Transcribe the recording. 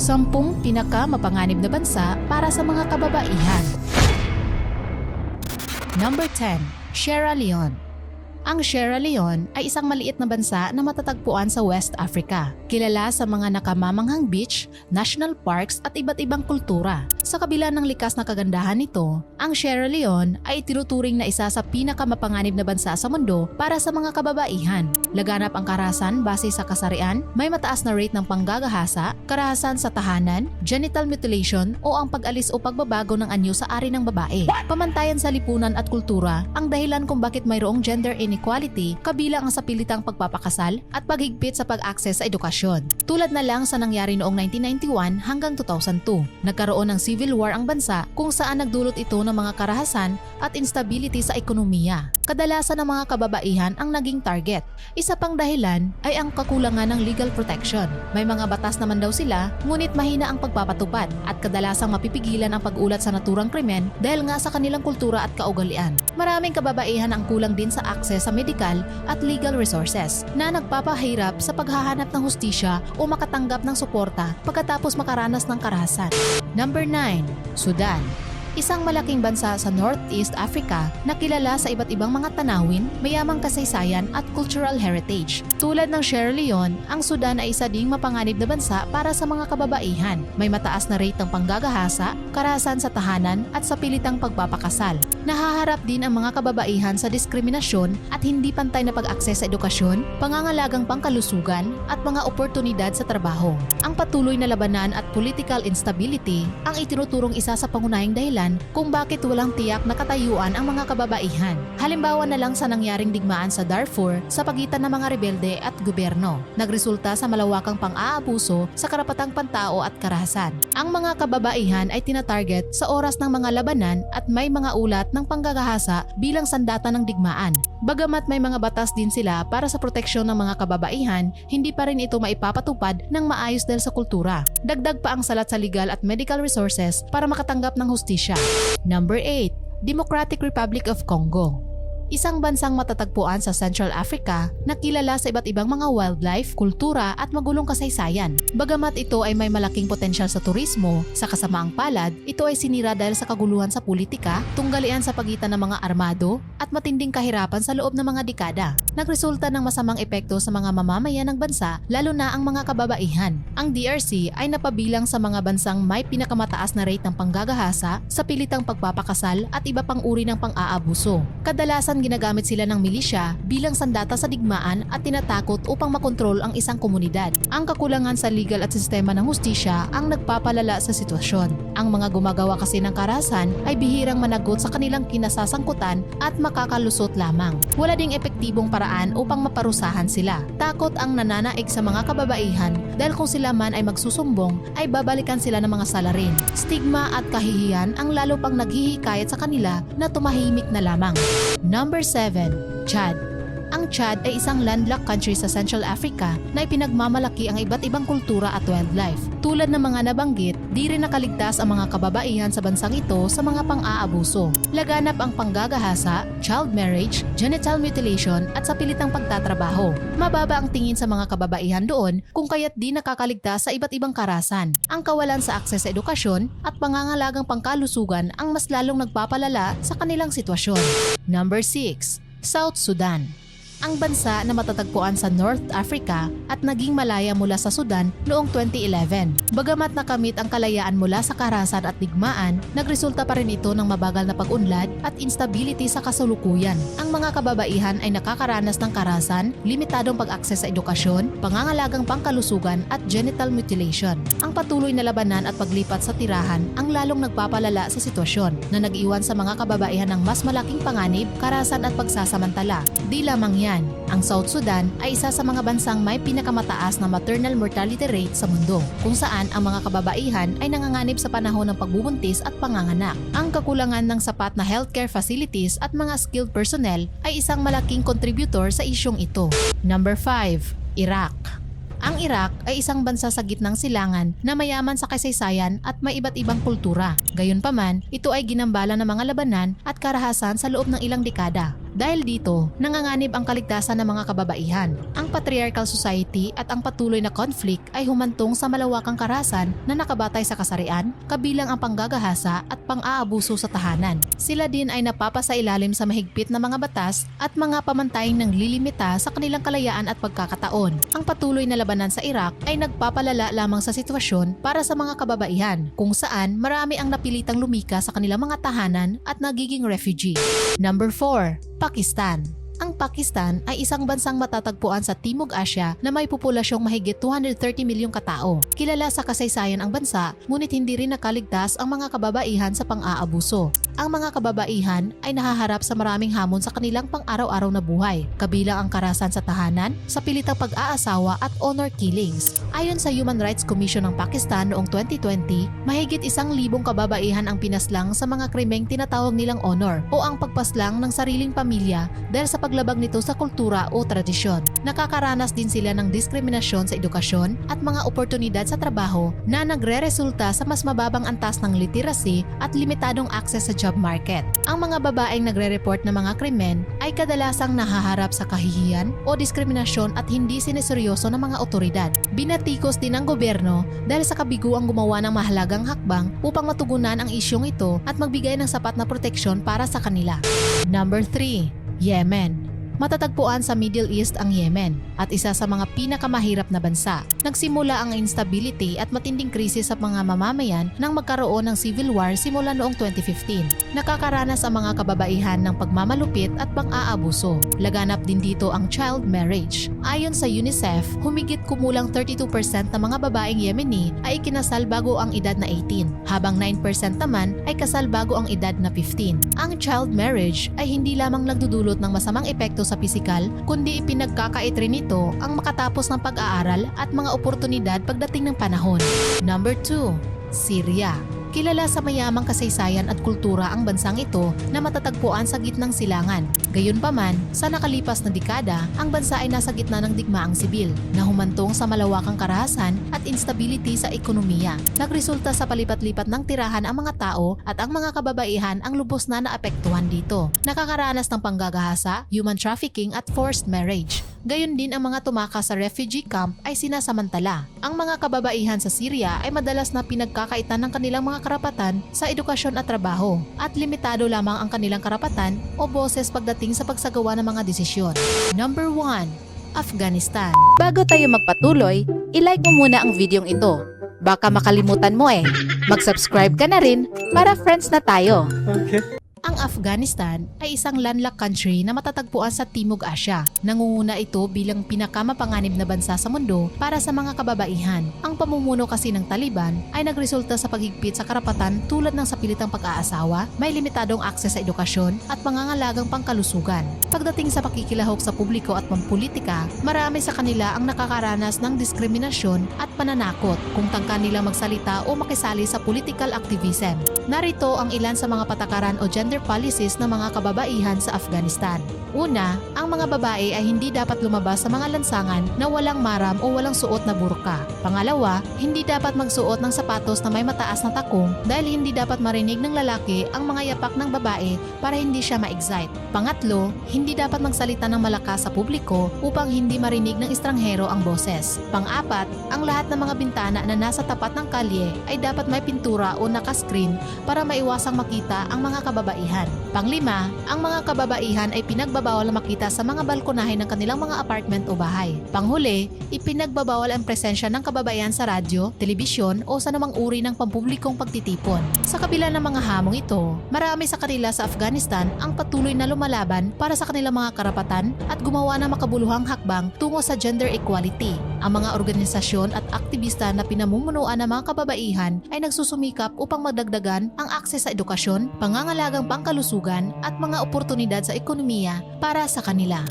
Sampung pinaka-mapanganib na bansa para sa mga kababaihan. Number 10. Sierra Leone ang Sierra Leone ay isang maliit na bansa na matatagpuan sa West Africa. Kilala sa mga nakamamanghang beach, national parks at iba't ibang kultura. Sa kabila ng likas na kagandahan nito, ang Sierra Leone ay tinuturing na isa sa pinakamapanganib na bansa sa mundo para sa mga kababaihan. Laganap ang karahasan base sa kasarian, may mataas na rate ng panggagahasa, karahasan sa tahanan, genital mutilation o ang pag-alis o pagbabago ng anyo sa ari ng babae. Pamantayan sa lipunan at kultura ang dahilan kung bakit mayroong gender inequality kabilang ang sapilitang pagpapakasal at paghigpit sa pag-akses sa edukasyon. Tulad na lang sa nangyari noong 1991 hanggang 2002. Nagkaroon ng civil war ang bansa kung saan nagdulot ito ng mga karahasan at instability sa ekonomiya. Kadalasan ng mga kababaihan ang naging target. Isa pang dahilan ay ang kakulangan ng legal protection. May mga batas naman daw sila, ngunit mahina ang pagpapatupad at kadalasang mapipigilan ang pag-ulat sa naturang krimen dahil nga sa kanilang kultura at kaugalian. Maraming kababaihan ang kulang din sa akses sa medical at legal resources na nagpapahirap sa paghahanap ng hustisya o makatanggap ng suporta pagkatapos makaranas ng karahasan. Number 9. Sudan Isang malaking bansa sa Northeast Africa na kilala sa iba't ibang mga tanawin, mayamang kasaysayan at cultural heritage. Tulad ng Sierra Leone, ang Sudan ay isa ding mapanganib na bansa para sa mga kababaihan. May mataas na rate ng panggagahasa, karahasan sa tahanan at sa pilitang pagpapakasal. Nahaharap din ang mga kababaihan sa diskriminasyon at hindi pantay na pag-akses sa edukasyon, pangangalagang pangkalusugan at mga oportunidad sa trabaho. Ang patuloy na labanan at political instability ang itinuturong isa sa pangunahing dahilan kung bakit walang tiyak na katayuan ang mga kababaihan. Halimbawa na lang sa nangyaring digmaan sa Darfur sa pagitan ng mga rebelde at gobyerno. Nagresulta sa malawakang pang-aabuso sa karapatang pantao at karahasan. Ang mga kababaihan ay tinatarget sa oras ng mga labanan at may mga ulat ng panggagahasa bilang sandata ng digmaan. Bagamat may mga batas din sila para sa proteksyon ng mga kababaihan, hindi pa rin ito maipapatupad ng maayos dahil sa kultura. Dagdag pa ang salat sa legal at medical resources para makatanggap ng hustisya. Number 8. Democratic Republic of Congo Isang bansang matatagpuan sa Central Africa na kilala sa iba't ibang mga wildlife, kultura at magulong kasaysayan. Bagamat ito ay may malaking potensyal sa turismo, sa kasamaang palad, ito ay sinira dahil sa kaguluhan sa politika, tunggalian sa pagitan ng mga armado, at matinding kahirapan sa loob ng mga dekada. Nagresulta ng masamang epekto sa mga mamamayan ng bansa, lalo na ang mga kababaihan. Ang DRC ay napabilang sa mga bansang may pinakamataas na rate ng panggagahasa, sa pilitang pagpapakasal at iba pang uri ng pang-aabuso. Kadalasan ginagamit sila ng milisya bilang sandata sa digmaan at tinatakot upang makontrol ang isang komunidad. Ang kakulangan sa legal at sistema ng hustisya ang nagpapalala sa sitwasyon. Ang mga gumagawa kasi ng karahasan ay bihirang managot sa kanilang kinasasangkutan at makakalusot lamang. Wala ding epektibong paraan upang maparusahan sila. Takot ang nananaig sa mga kababaihan dahil kung sila man ay magsusumbong ay babalikan sila ng mga salarin. Stigma at kahihiyan ang lalo pang naghihikayat sa kanila na tumahimik na lamang. Number 7. Chad ang Chad ay isang landlocked country sa Central Africa na ipinagmamalaki ang iba't ibang kultura at wildlife. Tulad ng mga nabanggit, di rin nakaligtas ang mga kababaihan sa bansang ito sa mga pang-aabuso. Laganap ang panggagahasa, child marriage, genital mutilation at sa pilitang pagtatrabaho. Mababa ang tingin sa mga kababaihan doon kung kaya't di nakakaligtas sa iba't ibang karasan. Ang kawalan sa akses sa edukasyon at pangangalagang pangkalusugan ang mas lalong nagpapalala sa kanilang sitwasyon. Number 6. South Sudan ang bansa na matatagpuan sa North Africa at naging malaya mula sa Sudan noong 2011. Bagamat nakamit ang kalayaan mula sa karahasan at digmaan, nagresulta pa rin ito ng mabagal na pag-unlad at instability sa kasulukuyan. Ang mga kababaihan ay nakakaranas ng karahasan, limitadong pag-akses sa edukasyon, pangangalagang pangkalusugan at genital mutilation. Ang patuloy na labanan at paglipat sa tirahan ang lalong nagpapalala sa sitwasyon na nag-iwan sa mga kababaihan ng mas malaking panganib, karahasan at pagsasamantala. Di lamang yan, ang South Sudan ay isa sa mga bansang may pinakamataas na maternal mortality rate sa mundo, kung saan ang mga kababaihan ay nanganganib sa panahon ng pagbubuntis at panganganak. Ang kakulangan ng sapat na healthcare facilities at mga skilled personnel ay isang malaking contributor sa isyong ito. Number 5. Iraq ang Iraq ay isang bansa sa gitnang silangan na mayaman sa kasaysayan at may iba't ibang kultura. Gayunpaman, ito ay ginambala ng mga labanan at karahasan sa loob ng ilang dekada. Dahil dito, nanganganib ang kaligtasan ng mga kababaihan. Ang patriarchal society at ang patuloy na conflict ay humantong sa malawakang karahasan na nakabatay sa kasarian, kabilang ang panggagahasa at pang-aabuso sa tahanan. Sila din ay napapasailalim sa mahigpit na mga batas at mga pamantaying nang lilimita sa kanilang kalayaan at pagkakataon. Ang patuloy na labanan sa Iraq ay nagpapalala lamang sa sitwasyon para sa mga kababaihan, kung saan marami ang napilitang lumika sa kanilang mga tahanan at nagiging refugee. Number 4. Pakistan. Ang Pakistan ay isang bansang matatagpuan sa Timog Asya na may populasyong mahigit 230 milyong katao. Kilala sa kasaysayan ang bansa, ngunit hindi rin nakaligtas ang mga kababaihan sa pang-aabuso. Ang mga kababaihan ay nahaharap sa maraming hamon sa kanilang pang-araw-araw na buhay, kabilang ang karasan sa tahanan, sa pilitang pag-aasawa at honor killings. Ayon sa Human Rights Commission ng Pakistan noong 2020, mahigit isang libong kababaihan ang pinaslang sa mga krimeng tinatawag nilang honor o ang pagpaslang ng sariling pamilya dahil sa paglabag nito sa kultura o tradisyon. Nakakaranas din sila ng diskriminasyon sa edukasyon at mga oportunidad sa trabaho na nagre-resulta sa mas mababang antas ng literacy at limitadong access sa job market. Ang mga babaeng nagre-report ng mga krimen ay kadalasang nahaharap sa kahihiyan o diskriminasyon at hindi sineseryoso ng mga otoridad. Binatikos din ng gobyerno dahil sa kabiguang gumawa ng mahalagang hakbang upang matugunan ang isyong ito at magbigay ng sapat na proteksyon para sa kanila. Number 3. Yemen Matatagpuan sa Middle East ang Yemen at isa sa mga pinakamahirap na bansa. Nagsimula ang instability at matinding krisis sa mga mamamayan nang magkaroon ng civil war simula noong 2015. Nakakaranas ang mga kababaihan ng pagmamalupit at pang-aabuso. Laganap din dito ang child marriage. Ayon sa UNICEF, humigit kumulang 32% ng mga babaeng Yemeni ay ikinasal bago ang edad na 18, habang 9% naman ay kasal bago ang edad na 15. Ang child marriage ay hindi lamang nagdudulot ng masamang epekto sa pisikal, kundi ipinagkakait rin nito ang makatapos ng pag-aaral at mga oportunidad pagdating ng panahon. Number 2. Syria Kilala sa mayamang kasaysayan at kultura ang bansang ito na matatagpuan sa gitnang silangan. Gayunpaman, sa nakalipas na dekada, ang bansa ay nasa gitna ng digmaang sibil na humantong sa malawakang karahasan at instability sa ekonomiya. Nagresulta sa palipat-lipat ng tirahan ang mga tao at ang mga kababaihan ang lubos na naapektuhan dito. Nakakaranas ng panggagahasa, human trafficking at forced marriage. Gayon din ang mga tumakas sa refugee camp ay sinasamantala. Ang mga kababaihan sa Syria ay madalas na pinagkakaitan ng kanilang mga karapatan sa edukasyon at trabaho at limitado lamang ang kanilang karapatan o boses pagdating sa pagsagawa ng mga desisyon. Number 1. Afghanistan Bago tayo magpatuloy, ilike mo muna ang videong ito. Baka makalimutan mo eh. Mag-subscribe ka na rin para friends na tayo. Ang Afghanistan ay isang landlocked country na matatagpuan sa Timog Asya. Nangunguna ito bilang pinakamapanganib na bansa sa mundo para sa mga kababaihan. Ang pamumuno kasi ng Taliban ay nagresulta sa paghigpit sa karapatan tulad ng sapilitang pag-aasawa, may limitadong akses sa edukasyon at pangangalagang pangkalusugan. Pagdating sa pakikilahok sa publiko at pampolitika, marami sa kanila ang nakakaranas ng diskriminasyon at pananakot kung tangka nila magsalita o makisali sa political activism. Narito ang ilan sa mga patakaran o gender policies ng mga kababaihan sa Afghanistan. Una, ang mga babae ay hindi dapat lumabas sa mga lansangan na walang maram o walang suot na burka. Pangalawa, hindi dapat magsuot ng sapatos na may mataas na takong dahil hindi dapat marinig ng lalaki ang mga yapak ng babae para hindi siya ma-excite. Pangatlo, hindi dapat magsalita ng malakas sa publiko upang hindi marinig ng estranghero ang boses. Pang-apat, ang lahat ng mga bintana na nasa tapat ng kalye ay dapat may pintura o naka-screen para maiwasang makita ang mga kababaihan. Panglima, ang mga kababaihan ay pinagbabawal na makita sa mga balkonahe ng kanilang mga apartment o bahay. Panghuli, ipinagbabawal ang presensya ng kababaihan sa radyo, telebisyon o sa namang uri ng pampublikong pagtitipon. Sa kabila ng mga hamong ito, marami sa kanila sa Afghanistan ang patuloy na lumalaban para sa kanilang mga karapatan at gumawa ng makabuluhang hakbang tungo sa gender equality. Ang mga organisasyon at aktivista na pinamumunuan ng mga kababaihan ay nagsusumikap upang madagdagan ang akses sa edukasyon, pangangalagang pangkalusugan at mga oportunidad sa ekonomiya para sa kanila.